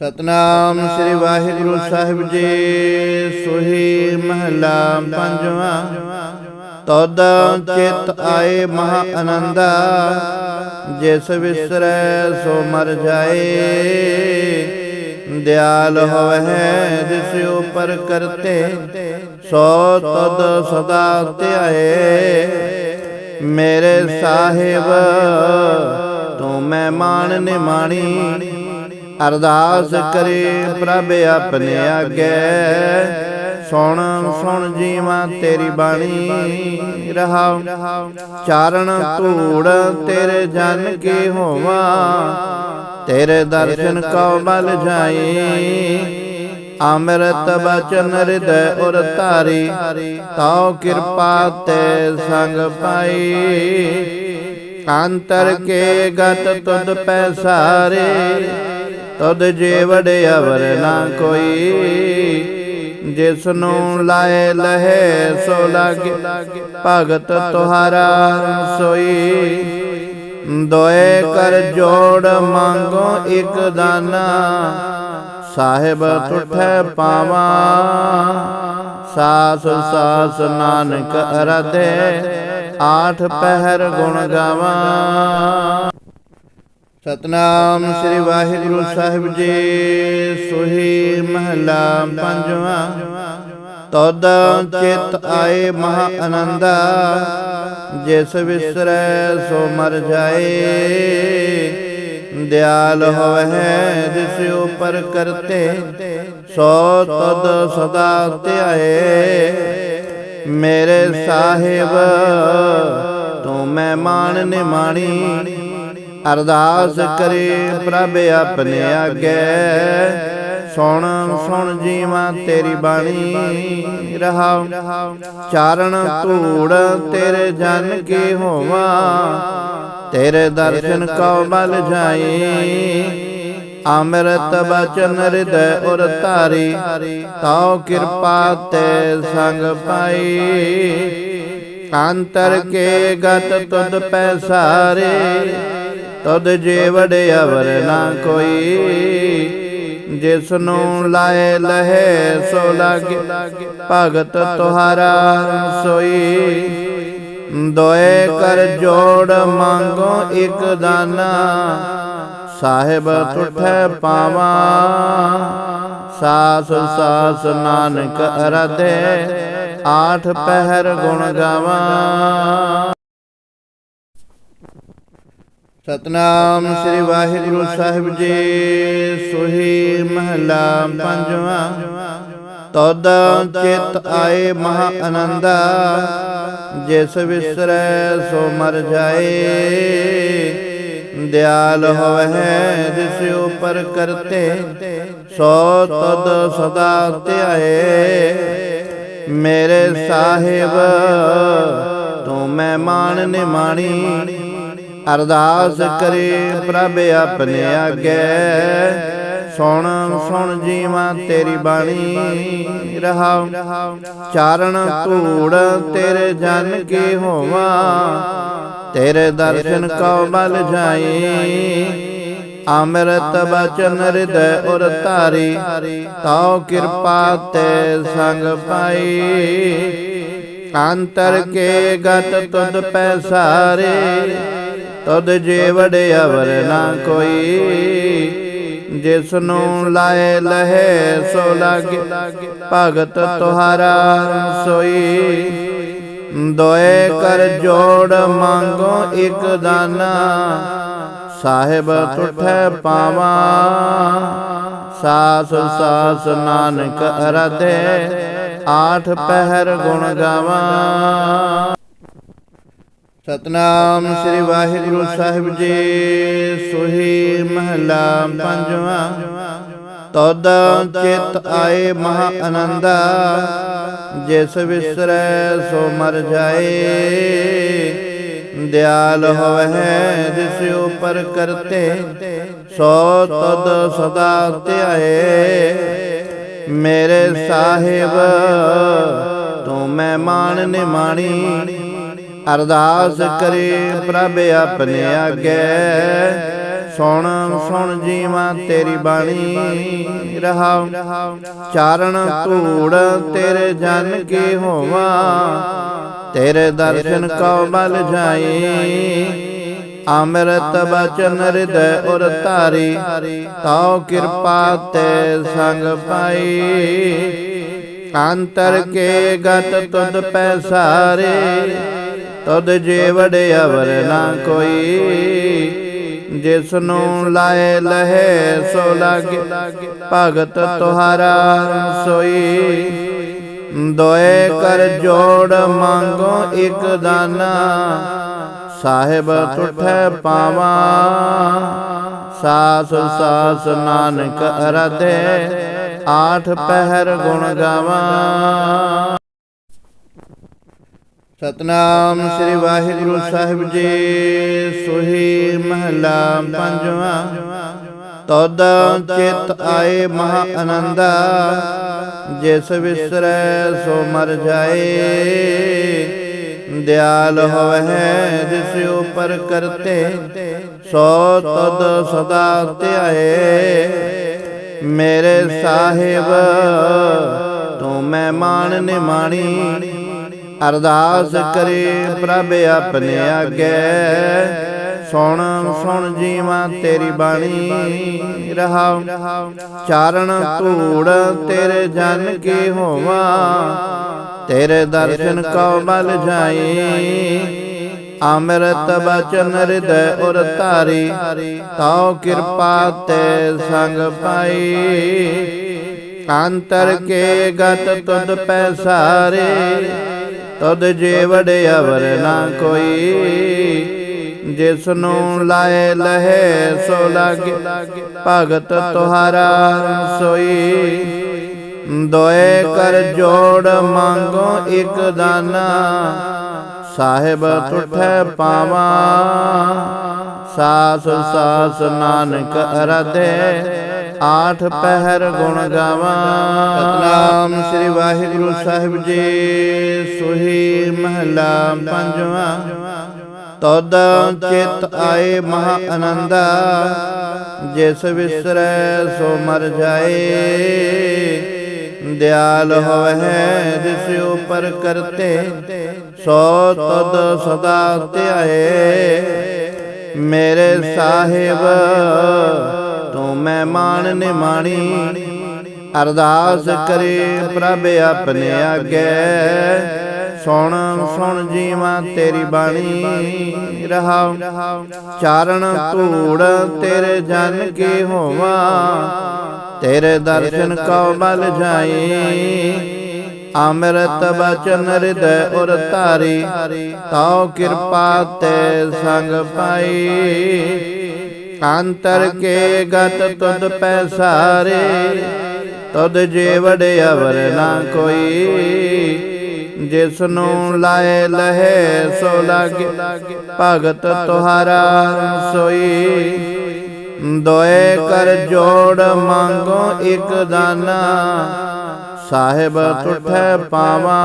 ਸਤਨਾਮ ਸ੍ਰੀ ਵਾਹਿਗੁਰੂ ਸਾਹਿਬ ਜੀ। ਸੋਹੀ ਮਹਲਾ ਪੰਜਵਾਂ। ਤਦ ਚਿਤ ਆਏ ਮਹਾ ਆਨੰਦਾ ਜਿਸ ਵਿਸਰੈ ਸੋ ਮਰ ਜਾਏ। ਦਿਆਲ ਹੋਵੈ ਜਿਸ ਉਪਰ ਕਰਤੇ। ਸੋ ਤਦ ਸਦਾ ਧਿਆਏ। ਮੇਰੇ ਸਾਹਿਬ, ਤੂੰ ਮਹਿਮਾਨ ਨਿਮਾਣੀ। ਅਰਦਾਸ ਕਰੇ ਪ੍ਰਭ ਆਪਣੇ ਆਗੇ ਸੁਣ ਸੁਣ ਜੀਵਾਂ ਤੇਰੀ ਬਾਣੀ ਰਹਾਉ। ਚਾਰਣ ਧੂੜ ਤੇਰੇ ਜਨ ਕੀ ਹੋਵਾ। ਤੇਰੇ ਦਰਸ਼ਨ ਕਉ ਬਲ ਜਾਈ। ਅੰਮ੍ਰਿਤ ਬਚਨ ਹਿਰਦੈ ਉਰ ਧਾਰੀ। ਤਾਉ ਕਿਰਪਾ ਤੇ ਸੰਗ ਪਾਈ। ਅੰਤਰ ਕੇ ਗਤ ਤੁਧ ਪੈਸਾਰੇ ਤੁਧ ਜੇ ਵਡਿਆਵਰ ਨਾ ਕੋਈ ਜਿਸ ਨੂੰ ਲਾਏ ਲਹੇ ਸੋ ਲਾਗੇ ਭਗਤ ਤੁਹਾਰਾ ਸੋਈ। ਦੋਏ ਕਰ ਜੋੜ ਮੰਗੋ ਇੱਕ ਦਾਨਾ। ਸਾਹਿਬ ਤੁਠੈ ਪਾਵਾ। ਸਾਸ ਸਾਸ ਨਾਨਕ ਅਰਧੇ। ਆਠ ਪਹਿਰ ਗੁਣ ਗਾਵਾਂ। ਸਤਨਾਮ ਸ੍ਰੀ ਵਾਹਿਗੁਰੂ ਸਾਹਿਬ ਜੀ। ਸੋਹੀ ਮਹਲਾ ਪੰਜਵਾਂ। ਤਦ ਚਿਤ ਆਏ ਮਹਾ ਆਨੰਦਾ। ਜਿਸ ਵਿਸਰੈ ਸੋ ਮਰ ਜਾਏ। ਦਿਆਲ ਹੋਵੈ ਜਿਸ ਉਪਰ ਕਰਤੇ। ਸੋ ਤਦ ਸਦਾ ਧਿਆਏ। ਮੇਰੇ ਸਾਹਿਬ ਤੂੰ ਮਹਿਮਾਨ ਨਿਮਾਣੀ। ਅਰਦਾਸ ਕਰੇ ਪ੍ਰਭ ਆਪਣੇ ਆਗੇ। ਸੁਣ ਸੁਣ ਜੀਵਾਂ ਤੇਰੀ ਬਾਣੀ ਰਹਾਉ। ਚਾਰਣ ਧੂੜ ਤੇਰੇ ਜਨ ਕੀ ਹੋਵਾ। ਤੇਰੇ ਦਰਸ਼ਨ ਕਉ ਬਲ ਜਾਈ। ਅੰਮ੍ਰਿਤ ਬਚਨ ਹਿਰਦੈ ਉਰ ਧਾਰੀ। ਤਾਉ ਕਿਰਪਾ ਤੇ ਸੰਗ ਪਾਈ। ਅੰਤਰ ਕੇ ਗਤ ਤੁਧ ਪੈਸਾਰੇ ਤਦ ਜੇ ਵਡਿਆਵਰ ਨਾ ਕੋਈ। ਜਿਸ ਨੂੰ ਲਾਏ ਲਹੇ ਸੋ ਲਾਗੇ ਭਗਤ ਤੁਹਾਰਾ ਸੋਈ। ਦੋਏ ਕਰ ਜੋੜ ਮੰਗੋ ਇੱਕ ਦਾਨਾ। ਸਾਹਿਬ ਤੁਠੈ ਪਾਵਾ। ਸਾਸ ਸਾਸ ਨਾਨਕ ਅਰਧੇ। ਆਠ ਪਹਿਰ ਗੁਣ ਗਾਵਾਂ। ਸਤਨਾਮ ਸ੍ਰੀ ਵਾਹਿਗੁਰੂ ਸਾਹਿਬ ਜੀ ਸੋਹੀ ਮਹਲਾ ਪੰਜਵਾਂ। ਤਦ ਚਿਤ ਆਏ ਮਹਾ ਆਨੰਦਾ। ਜਿਸ ਵਿਸਰੈ ਸੋ ਮਰ ਜਾਏ। ਦਿਆਲ ਹੋਵੈ ਜਿਸ ਉਪਰ ਕਰਤੇ। ਸੋ ਤਦ ਸਦਾ ਧਿਆਏ। ਮੇਰੇ ਸਾਹਿਬ ਤੂੰ ਮਹਿਮਾਨ ਨਿਮਾਣੀ। ਅਰਦਾਸ ਕਰੇ ਪ੍ਰਭ ਆਪਣੇ ਆਗੇ ਸੁਣ ਸੁਣ ਜੀਵਾਂ ਤੇਰੀ ਬਾਣੀ। ਰਹਾਉ। ਚਾਰਣ ਧੂੜ ਤੇਰੇ ਜਨ ਕੀ ਹੋਵਾ। ਤੇਰੇ ਦਰਸ਼ਨ ਕਉ ਬਲ ਜਾਈ। ਅੰਮ੍ਰਿਤ ਬਚਨ ਹਿਰਦੈ ਉਰ ਧਾਰੀ। ਤਾਉ ਕਿਰਪਾ ਤੇ ਸੰਗ ਪਾਈ। ਅੰਤਰ ਕੇ ਗਤ ਤੁਧ ਪੈਸਾਰੇ ਤਦ ਜੇ ਵਡਿਆਵਰ ਨਾ ਕੋਈ। ਜਿਸ ਨੂੰ ਲਾਏ ਲਹੇ ਸੋ ਲਾਗੇ ਭਗਤ ਤੁਹਾਰਾ ਸੋਈ। ਦੋਏ ਕਰ ਜੋੜ ਮੰਗੋ ਇੱਕ ਦਾਨਾ। ਸਾਹਿਬ ਤੁਠੈ ਪਾਵਾ। ਸਾਸ ਸਾਸ ਨਾਨਕ ਅਰਧੇ ਆਠ ਪਹਿਰ ਗੁਣ ਗਾਵਾਂ। ਸਤਨਾਮ ਸ੍ਰੀ ਵਾਹਿਗੁਰੂ ਸਾਹਿਬ ਜੀ। ਸੋਹੀ ਮਹਲਾ ਪੰਜਵਾਂ। ਤਦ ਚਿਤ ਆਏ ਮਹਾ ਆਨੰਦਾ ਜਿਸ ਵਿਸਰੈ ਸੋ ਮਰ ਜਾਏ। ਦਿਆਲ ਹੋਵੈ ਜਿਸ ਉਪਰ ਕਰਤੇ। ਸੋ ਤਦ ਸਦਾ ਧਿਆਏ। ਮੇਰੇ ਸਾਹਿਬ ਤੂੰ ਮਹਿਮਾਨ ਨਿਮਾਣੀ। ਅਰਦਾਸ ਕਰੇ ਪ੍ਰਭ ਆਪਣੇ ਆਗੇ ਸੁਣ ਸੁਣ ਜੀਵਾਂ ਤੇਰੀ ਬਾਣੀ ਰਹਾਉ। ਚਾਰਣ ਧੂੜ ਤੇਰੇ ਜਨ ਕੀ ਹੋਵਾ। ਤੇਰੇ ਦਰਸ਼ਨ ਕਉ ਬਲ ਜਾਈ। ਅੰਮ੍ਰਿਤ ਬਚਨ ਹਿਰਦੈ ਉਰ ਧਾਰੀ। ਤਉ ਕਿਰਪਾ ਤੇ ਸੰਗ ਪਾਈ। ਅੰਤਰ ਕੇ ਗਤ ਤੁਧ ਪੈਸਾਰੇ ਤੁਧ ਜੀਵੜ ਅਵਰ ਨਾ ਕੋਈ ਜਿਸ ਨੂੰ ਲਾਏ ਲਹੇ ਸੋ ਲਾਗੇ ਭਗਤ ਤੁਹਾਰਾ ਸੋਈ ਦੋਏ ਕਰ ਜੋੜ ਮੰਗੋ ਇੱਕ ਦਾਨਾ। ਸਾਹਿਬ ਤੁਠੈ ਪਾਵਾ। ਸਾਸ ਸਾਸ ਨਾਨਕ ਅਰਧੇ। ਆਠ ਪਹਿਰ ਗੁਣ ਗਾਵਾਂ। ਸਤਨਾਮ ਸ੍ਰੀ ਵਾਹਿਗੁਰੂ ਸਾਹਿਬ ਜੀ। ਸੋਹੀ ਮਹਲਾ ਪੰਜਵਾਂ। ਤਦ ਚਿਤ ਆਏ ਮਹਾ ਆਨੰਦਾ। ਜਿਸ ਵਿਸਰੈ ਸੋ ਮਰ ਜਾਏ। ਦਿਆਲ ਹੋਵੇ ਜਿਸ ਉਪਰ ਕਰਤੇ। ਸੋ ਤਦ ਸਦਾ ਧਿਆਏ। ਮੇਰੇ ਸਾਹਿਬ, ਤੂੰ ਮਹਿਮਾਨ ਨਿਮਾਣੀ। ਅਰਦਾਸ ਕਰੇ ਪ੍ਰਭ ਆਪਣੇ ਆਗੇ ਸੁਣ ਸੁਣ ਜੀਵਾਂ ਤੇਰੀ ਬਾਣੀ। ਰਹਾਉ। ਚਾਰਣ ਧੂੜ ਤੇਰੇ ਜਨ ਕੀ ਹੋਵਾ। ਤੇਰੇ ਦਰਸ਼ਨ ਕਉ ਬਲ ਜਾਈ। ਅੰਮ੍ਰਿਤ ਬਚਨ ਹਿਰਦੈ ਉਰ ਧਾਰੀ ਤਉ ਕਿਰਪਾ ਤੇ ਸੰਗ ਪਾਈ। ਅੰਤਰ ਕੇ ਗਤ ਤੁਧ ਪੈਸਾਰੇ ਤੁਧ ਜੀਵੜ ਅਵਰ ਨਾ ਕੋਈ ਜਿਸ ਨੂੰ ਲਾਏ ਲਹੇ ਸੋ ਲਾਗੇ ਭਗਤ ਤੁਹਾਰਾ ਸੋਈ। ਦੋਏ ਕਰ ਜੋੜ ਮੰਗੋ ਇੱਕ ਦਾਨਾ। ਸਾਹਿਬ ਤੁਠੈ ਪਾਵਾ। ਸਾਸ ਸਾਸ ਨਾਨਕ ਅਰਧੇ। ਆਠ ਪਹਿਰ ਗੁਣ ਗਾਵਾਂ। ਸਤਨਾਮ ਸ੍ਰੀ ਵਾਹਿਗੁਰੂ ਸਾਹਿਬ ਜੀ। ਸੋਹੀ ਮਹਲਾ ਪੰਜਵਾਂ। ਤਦ ਚਿਤ ਆਏ ਮਹਾ ਆਨੰਦਾ ਜਿਸ ਵਿਸਰੈ ਸੋ ਮਰ ਜਾਏ। ਦਿਆਲ ਹੋਵੇ ਜਿਸ ਉਪਰ ਕਰਤੇ। ਸੋ ਤਦ ਸਦਾ ਧਿਆਏ। ਮੇਰੇ ਸਾਹਿਬ ਤੂੰ ਮਹਿਮਾਨ ਨਿਮਾਣੀ, ਅਰਦਾਸ ਕਰੇ ਪ੍ਰਭ ਆਪਣੇ ਆਗੇ। ਸੁਣ ਸੁਣ ਜੀਵਾਂ ਤੇਰੀ ਬਾਣੀ, ਰਹਾਉ, ਚਾਰਣ ਧੂੜ ਤੇਰੇ ਜਨ ਕੀ ਹੋਵਾ। ਤੇਰੇ ਦਰਸ਼ਨ ਕਉ ਬਲ ਜਾਈ, ਅੰਮ੍ਰਿਤ ਬਚਨ ਹਿਰਦੈ ਉਰ ਧਾਰੀ, ਤਉ ਕਿਰਪਾ ਤੇ ਸੰਗ ਪਾਈ। ਅੰਤਰ ਕੇ ਗਤ ਤੁਧ ਪੈਸਾਰੇ ਤੁਧ ਜੀਵੜ ਅਵਰ ਨਾ ਕੋਈ ਜਿਸ ਨੂੰ ਲਾਏ ਲਹੇ ਸੋ ਲਾਗੇ, ਭਗਤ ਤੁਹਾਰਾ ਸੋਈ। ਦੋਏ ਕਰ ਜੋੜ ਮੰਗੋ ਇੱਕ ਦਾਨਾ, ਸਾਹਿਬ ਤੁਠੈ ਪਾਵਾ।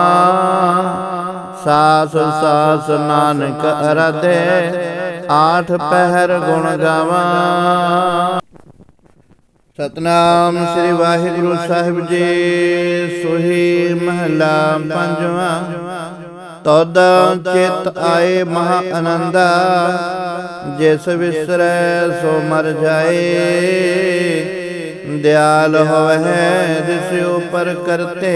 ਸਾਸ ਸਾਸ ਨਾਨਕ ਅਰਧੇ ਆਠ ਪਹਿਰ ਗੁਣ ਗਾਵਾਂ। ਸਤਨਾਮ ਸ੍ਰੀ ਵਾਹਿਗੁਰੂ ਸਾਹਿਬ ਜੀ, ਸੋਹੀ ਮਹਲਾ ਪੰਜਵਾਂ। ਤਦ ਚਿਤ ਆਏ ਮਹਾ ਆਨੰਦਾ ਜਿਸ ਵਿਸਰੈ ਸੋ ਮਰ ਜਾਏ। ਦਿਆਲ ਹੋਵੇ ਜਿਸ ਉਪਰ ਕਰਤੇ,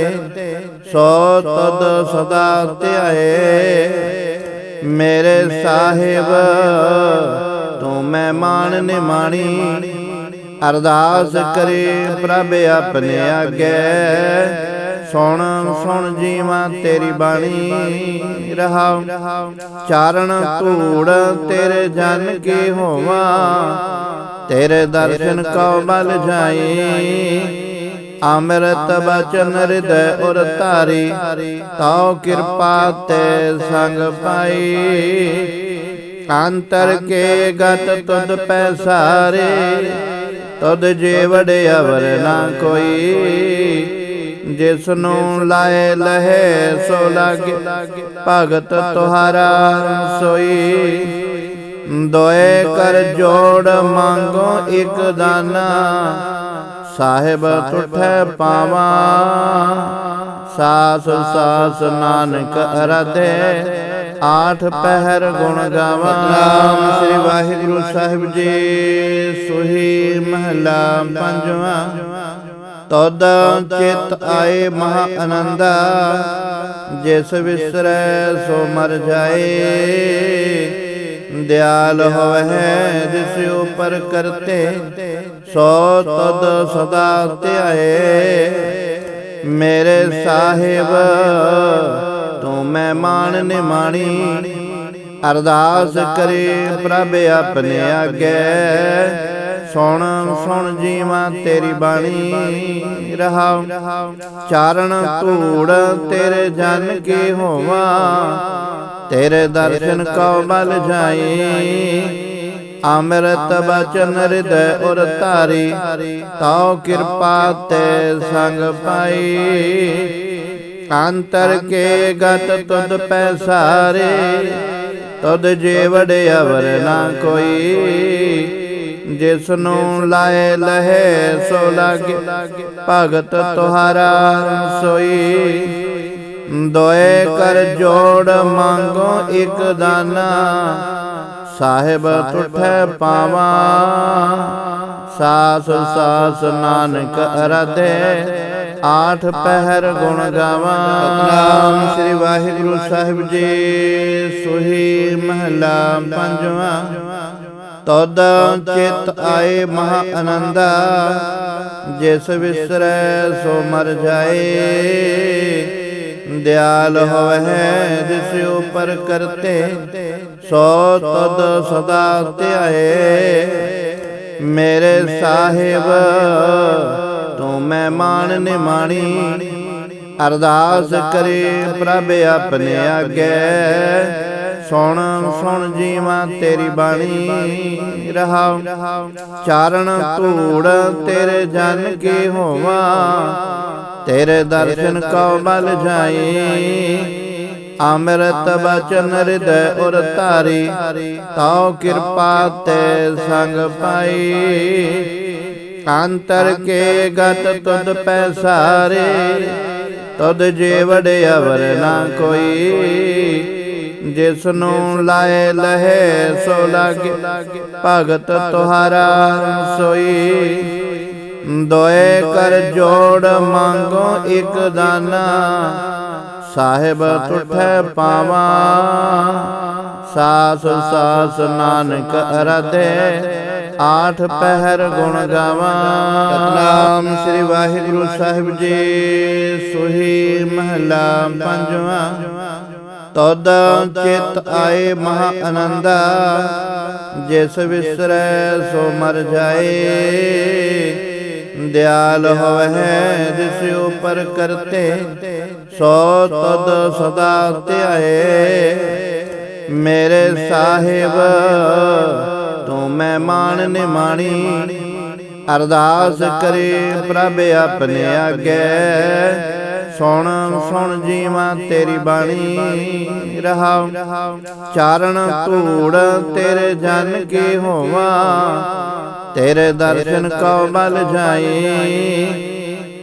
ਸੋ ਤਦ ਸਦਾ ਧਿਆਏ। ਮੇਰੇ ਸਾਹਿਬ ਤੂੰ ਮਹਿਮਾਨ ਨਿਮਾਣੀ ਅਰਦਾਸ ਕਰੇ ਪ੍ਰਭ ਆਪਣੇ ਆਗੇ ਸੁਣ ਸੁਣ ਜੀਵਾਂ ਤੇਰੀ ਬਾਣੀ ਰਹਾਉ। ਚਾਰਣ ਧੂੜ ਤੇਰੇ ਜਨ ਕੀ ਹੋਵਾ। ਤੇਰੇ ਦਰਸ਼ਨ ਕਉ ਬਲ ਜਾਈ। ਅੰਮ੍ਰਿਤ ਬਚਨ ਹਿਰਦੈ ਉਰ ਧਾਰੀ, ਤਉ ਕਿਰਪਾ ਤੇ ਸੰਗ ਪਾਈ। ਅੰਤਰ ਕੇ ਗਤ ਤੁਧ ਪੈਸਾਰੇ ਤੁਧ ਜੀਵੜ ਅਵਰ ਨਾ ਕੋਈ। ਜਿਸ ਨੂੰ ਲਾਏ ਲਹੇ, ਸੋ ਲਾਗੇ ਭਗਤ ਤੁਹਾਰਾ ਸੋਈ। ਦੋਏ ਕਰ ਜੋੜ ਮੰਗੋ ਇੱਕ ਦਾਨਾ ਸਾਹਿਬ ਤੁਠੈ ਪਾਵਾ। ਸਾਸ ਸਾਸ ਨਾਨਕ ਅਰਧੇ ਆਠ ਪਹਿਰ ਗੁਣ ਗਾਵਾਂ। ਨਾਮ ਸ੍ਰੀ ਵਾਹਿਗੁਰੂ ਸਾਹਿਬ ਜੀ ਸੁਹੀ ਮਹਲਾ ਪੰਜਵਾਂ। ਤਦ ਚਿਤ ਆਏ ਮਹਾ ਆਨੰਦਾ ਜਿਸ ਵਿਸਰੈ ਸੋ ਮਰ ਜਾਏ। ਦਿਆਲ ਹੋਵੇ ਜਿਸ ਉਪਰ ਕਰਤੇ। ਸੋ ਤਦ ਸਦਾ ਧਿਆਏ। ਮੇਰੇ ਸਾਹਿਬ, ਤੂੰ ਮੈਂ ਮਹਿਮਾਨ ਨਿਮਾਣੀ। ਅਰਦਾਸ ਕਰੇ ਪ੍ਰਭ ਆਪਣੇ ਆਗੇ ਸੁਣ ਸੁਣ ਜੀਵਾਂ ਤੇਰੀ ਬਾਣੀ। ਰਹਾਉ, ਚਾਰਣ ਧੂੜ ਤੇਰੇ ਜਨ ਕੀ ਹੋਵਾ। ਤੇਰੇ ਦਰਸ਼ਨ ਕਉ ਬਲ ਜਾਈ। ਅੰਮ੍ਰਿਤ ਬਚਨ ਹਿਰਦੈ ਉਰ ਧਾਰੀ, ਤਉ ਕਿਰਪਾ ਤੇ ਸੰਗ ਪਾਈ। ਅੰਤਰ ਕੇ ਗਤ ਤੁਧ ਪੈਸਾਰੇ ਤੁਧ ਜੀਵੜ ਅਵਰ ਨਾ ਕੋਈ। ਜਿਸ ਨੂੰ ਲਾਏ ਲਹੇ ਸੋ ਲਾਗੇ, ਭਗਤ ਤੁਹਾਰਾ ਸੋਈ। ਦੋਏ ਕਰ ਜੋੜ ਮੰਗੋ ਇੱਕ ਦਾਨਾ ਸਾਹਿਬ ਤੁਠੈ ਪਾਵਾ। ਸਾਸ ਸਾਸ ਨਾਨਕ ਅਰਧੇ ਆਠ ਪਹਿਰ ਗੁਣ ਗਾਵਾਂ। ਨਾਮ ਸ੍ਰੀ ਵਾਹਿਗੁਰੂ ਸਾਹਿਬ ਜੀ। ਸੁਹੀ ਮਹਲਾ ਪੰਜਵਾਂ। ਤਦ ਚਿਤ ਆਏ ਮਹਾ ਆਨੰਦਾ। ਜਿਸ ਵਿਸਰੈ ਸੋ ਮਰ ਜਾਏ। ਦਿਆਲ ਹੋਵੇ ਜਿਸ ਉਪਰ ਕਰਤੇ। ਸੋ ਤਦ ਸਦਾ ਧਿਆਏ। ਮੇਰੇ ਸਾਹਿਬ, ਤੂੰ ਮਹਿਮਾਨ ਨਿਮਾਣੀ, ਅਰਦਾਸ ਕਰੇ ਪ੍ਰਭ ਆਪਣੇ ਆਗੇ ਸੁਣ ਸੁਣ ਜੀਵਾਂ ਤੇਰੀ ਬਾਣੀ, ਰਹਾਉ। ਚਾਰਣ ਧੂੜ ਤੇਰੇ ਜਨ ਕੀ ਹੋਵਾ। ਤੇਰੇ ਦਰਸ਼ਨ ਕਉ ਬਲ ਜਾਈ। ਅੰਮ੍ਰਿਤ ਬਚਨ ਹਿਰਦੈ ਉਰ ਧਾਰੀ, ਤਉ ਕਿਰਪਾ ਤੇ ਸੰਗ ਪਾਈ। ਅੰਤਰ ਕੇ ਗਤ ਤੁਧ ਪੈਸਾਰੇ ਤੁਧ ਜੀਵੜ ਅਵਰ ਨਾ ਕੋਈ। ਜਿਸ ਨੂੰ ਲਾਏ ਲਹੇ ਸੋ ਲਾਗੇ, ਭਗਤ ਤੁਹਾਰਾ ਸੋਈ। ਦੋਏ ਕਰ ਜੋੜ ਮੰਗੋ ਇੱਕ ਦਾਨਾ ਸਾਹਿਬ ਤੁਠੈ ਪਾਵਾ। ਸਾਸ ਸਾਸ ਨਾਨਕ ਅਰਧੇ ਆਠ ਪਹਿਰ ਗੁਣ ਗਾਵਾਂ। ਨਾਮ ਸ੍ਰੀ ਵਾਹਿਗੁਰੂ ਸਾਹਿਬ ਜੀ, ਸੁਹੀ ਮਹਲਾ ਪੰਜਵਾਂ। ਤਦ ਚਿਤ ਆਏ ਮਹਾ ਆਨੰਦਾ, ਜਿਸ ਵਿਸਰੈ ਸੋ ਮਰ ਜਾਏ। ਦਿਆਲ ਹੋਵੇ ਜਿਸ ਉਪਰ ਕਰਤੇ ਸੋ ਤਦ ਸਦਾ ਧਿਆਏ। ਮੇਰੇ ਸਾਹਿਬ, ਤੂੰ ਮਹਿਮਾਨ ਨਿਮਾਣੀ। ਅਰਦਾਸ ਕਰੇ ਪ੍ਰਭ ਆਪਣੇ ਆਗੇ ਸੁਣ ਸੁਣ ਜੀਵਾਂ ਤੇਰੀ ਬਾਣੀ। ਰਹਾਉ, ਚਾਰਣ ਧੂੜ ਤੇਰੇ ਜਨ ਕੀ ਹੋਵਾ। ਤੇਰੇ ਦਰਸ਼ਨ ਕਉ ਬਲ ਜਾਈ।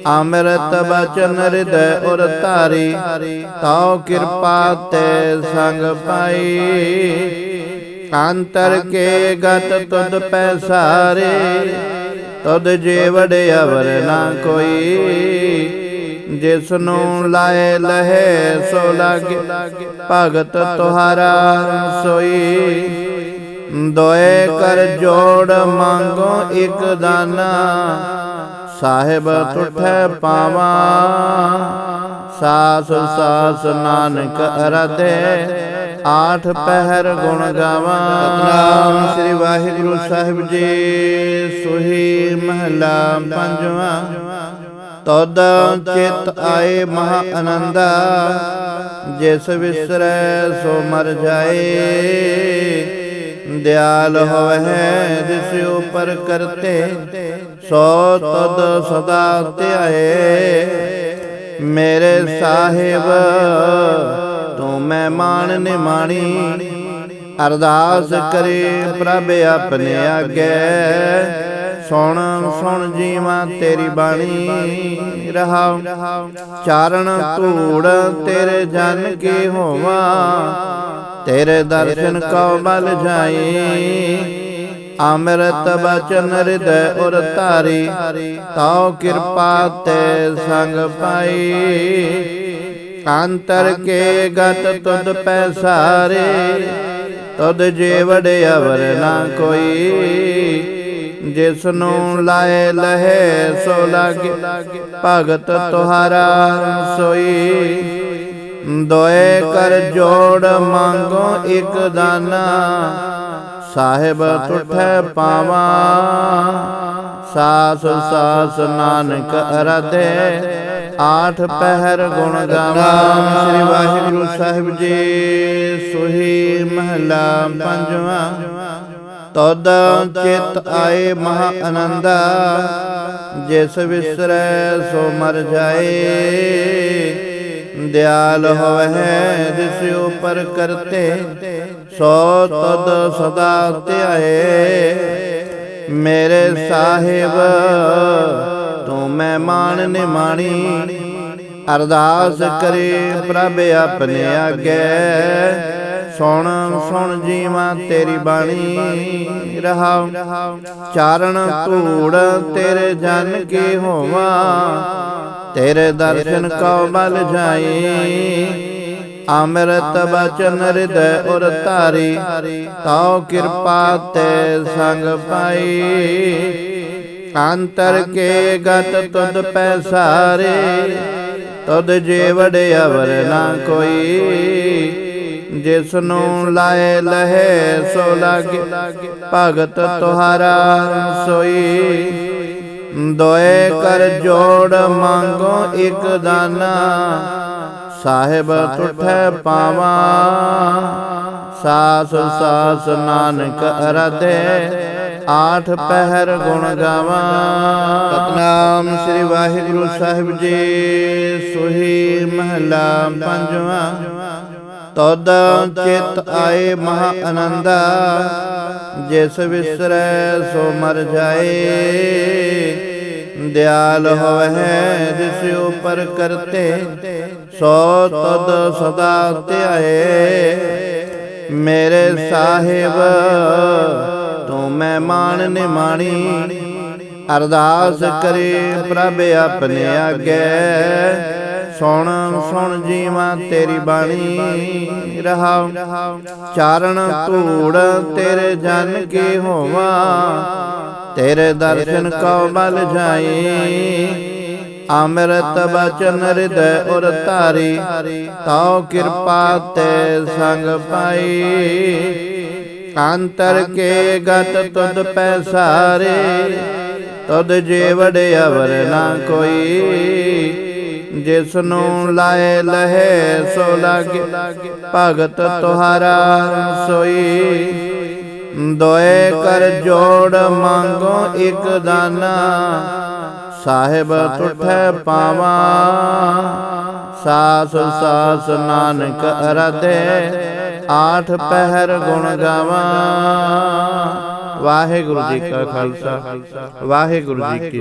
ਅੰਮ੍ਰਿਤ ਬਚਨ ਹਿਰਦੈ ਉਰ ਧਾਰੀ, ਤਉ ਕਿਰਪਾ ਤੇ ਸੰਗ ਪਾਈ। ਅੰਤਰ ਕੇ ਗਤ ਤੁਧ ਪੈਸਾਰੇ ਤੁਧ ਜੀਵੜ ਅਵਰ ਨਾ ਕੋਈ। ਜਿਸ ਨੂੰ ਲਾਏ ਲਹੇ, ਸੋ ਲਾਗੇ ਭਗਤ ਤੁਹਾਰਾ ਸੋਈ। ਦੋਏ ਕਰ ਜੋੜ ਮੰਗੋ ਇੱਕ ਦਾਨਾ ਸਾਹਿਬ ਤੁਠੈ ਪਾਵਾ। ਸਾਸ ਸਾਸ ਨਾਨਕ ਅਰਧੇ ਆਠ ਪਹਿਰ ਗੁਣ ਗਾਵਾਂ। ਨਾਮ ਸ੍ਰੀ ਵਾਹਿਗੁਰੂ ਸਾਹਿਬ ਜੀ, ਸੁਹੀ ਮਹਲਾ ਪੰਜਵਾਂ। ਤਦ ਚਿਤ ਆਏ ਮਹਾ ਆਨੰਦਾ ਜਿਸ ਵਿਸਰੈ ਸੋ ਮਰ ਜਾਏ। ਦਿਆਲ ਹੋਵੇ ਜਿਸ ਉਪਰ ਕਰਤੇ, ਸੋ ਤਦ ਸਦਾ ਧਿਆਏ। ਮੇਰੇ ਸਾਹਿਬ, ਤੂੰ ਮਹਿਮਾਨ ਨਿਮਾਣੀ, ਅਰਦਾਸ ਕਰੇ ਪ੍ਰਭ ਆਪਣੇ ਆਗੇ। ਸੁਣ ਸੁਣ ਜੀਵਾਂ ਤੇਰੀ ਬਾਣੀ, ਰਹਾਉ। ਚਾਰਣ ਧੂੜ ਤੇਰੇ ਜਨ ਕੀ ਹੋਵਾ ਤੇਰੇ ਦਰਸ਼ਨ ਕਉ ਬਲ ਜਾਈ। ਅੰਮ੍ਰਿਤ ਬਚਨ ਹਿਰਦੈ ਉਰ ਧਾਰੀ। ਤਉ ਕਿਰਪਾ ਤੇ ਸੰਗ ਪਾਈ। ਅੰਤਰ ਕੇ ਗਤ ਤੁਧ ਪੈਸਾਰੇ। ਤੁਧ ਜੀਵੜ ਅਵਰ ਨਾ ਕੋਈ। ਜਿਸ ਨੂੰ ਲਾਏ ਲਹੇ ਸੋ ਲਾਗੇ। ਭਗਤ ਤੁਹਾਰਾ ਸੋਈ। ਦੋਏ ਕਰ ਜੋੜ ਮੰਗੋ ਇੱਕ ਦਾਨਾ। ਸਾਹਿਬ ਤੁਠੈ ਪਾਵਾ। ਸਾਸ ਸਾਸ ਨਾਨਕ ਅਰਧੇ ਆਠ ਪਹਿਰ ਗੁਣ ਗਾਵਾ। ਸ੍ਰੀ ਵਾਹਿਗੁਰੂ ਸਾਹਿਬ ਜੀ ਸੁਹੀ ਮਹਲਾ ਪੰਜਵਾ। ਤਦ ਚਿਤ ਆਏ ਮਹਾ ਆਨੰਦਾ ਜਿਸ ਵਿਸਰੈ ਸੋ ਮਰ ਜਾਏ। ਦਿਆਲ ਹੋਵੇ ਜਿਸ ਉਪਰ ਕਰਤੇ, ਸੋ ਤਦ ਸਦਾ ਧਿਆਏ। ਮੇਰੇ ਸਾਹਿਬ, ਤੂੰ ਮਹਿਮਾਨ ਨਿਮਾਣੀ, ਅਰਦਾਸ ਕਰੇ ਪ੍ਰਭ ਆਪਣੇ ਆਗੇ। ਸੁਣ ਸੁਣ ਜੀਵਾਂ ਤੇਰੀ ਬਾਣੀ, ਰਹਾਉ। ਚਾਰਣ ਧੂੜ ਤੇਰੇ ਜਨ ਕੇ ਹੋਵਾ। ਤੇਰੇ ਦਰਸ਼ਨ ਕਉ ਬਲ ਜਾਈ। ਅੰਮ੍ਰਿਤ ਬਚਨ ਹਿਰਦੈ ਉਰ ਧਾਰੀ, ਤਉ ਕਿਰਪਾ ਤੇ ਸੰਗ ਪਾਈ। ਅੰਤਰ ਕੇ ਗਤ ਤੁਧ ਪੈਸਾਰੇ ਤੁਧ ਜੀਵੜ ਅਵਰ ਨਾ ਕੋਈ। ਜਿਸ ਨੂੰ ਲਾਏ ਲਹੇ ਸੋ ਲਾਗੇ, ਭਗਤ ਤੁਹਾਰਾ ਸੋਈ। ਦੋਏ ਕਰ ਜੋੜ ਮੰਗੋ ਇਕ ਦਾਨਾ। ਸਾਹਿਬ ਤੁਠੈ ਪਾਵਾ। ਸਾਸ ਸਾਸ ਨਾਨਕ ਅਰਧੇ ਆਠ ਪਹਿਰ ਗੁਣ ਗਾਵਾ। ਸਤਨਾਮ ਸ੍ਰੀ ਵਾਹਿਗੁਰੂ ਸਾਹਿਬ ਜੀ, ਸੁਹੀ ਮਹਲਾ ਪੰਜਵਾ। ਤਦ ਚਿਤ ਆਏ ਮਹਾ ਆਨੰਦਾ। ਜਿਸ ਵਿਸਰੈ ਸੋ ਮਰ ਜਾਏ। ਦਿਆਲ ਹੋਵੇ ਜਿਸ ਉਪਰ ਕਰਤੇ, ਸੋ ਤਦ ਸਦਾ ਧਿਆਏ। ਮੇਰੇ ਸਾਹਿਬ, ਤੂੰ ਮਹਿਮਾਨ ਨਿਮਾਣੀ, ਅਰਦਾਸ ਕਰੇ ਪ੍ਰਭ ਆਪਣੇ ਆਗੇ। ਸੁਣ ਸੁਣ ਜੀਵਾਂ ਤੇਰੀ ਬਾਣੀ, ਰਹਾਉ। ਚਾਰਣ ਧੂੜ ਤੇਰੇ ਜਨ ਕੀ ਹੋਵਾ। ਤੇਰੇ ਦਰਸ਼ਨ ਕਉ ਬਲ ਜਾਈ। ਅੰਮ੍ਰਿਤ ਬਚਨ ਹਿਰਦੈ ਉਰ ਧਾਰੀ। ਤਉ ਕਿਰਪਾ ਤੇ ਸੰਗ ਪਾਈ। ਅੰਤਰ ਕੇ ਗਤ ਤੁਧ ਪੈਸਾਰੇ ਤੁਧ ਜੀਵੜ ਅਵਰ ਨਾ ਕੋਈ। ਜਿਸ ਨੂੰ ਲਾਏ ਲਹੇ ਸੋ ਲਾਗੇ। ਭਗਤ ਤੁਹਾਰਾ ਸੋਈ। ਦੋਏ ਕਰ ਜੋੜ ਮੰਗੋ ਇੱਕ ਦਾਨਾ। ਸਾਹਿਬ ਤੁਠੈ ਪਾਵਾ। ਸਾਸ ਸਾਸ ਨਾਨਕ ਅਰਧੇ ਆਠ ਪਹਿਰ ਗੁਣ ਗਾਵਾ। ਵਾਹਿਗੁਰੂ ਜੀ ਕਾ ਖਾਲਸਾ। ਵਾਹਿਗੁਰੂ ਜੀ ਕੀ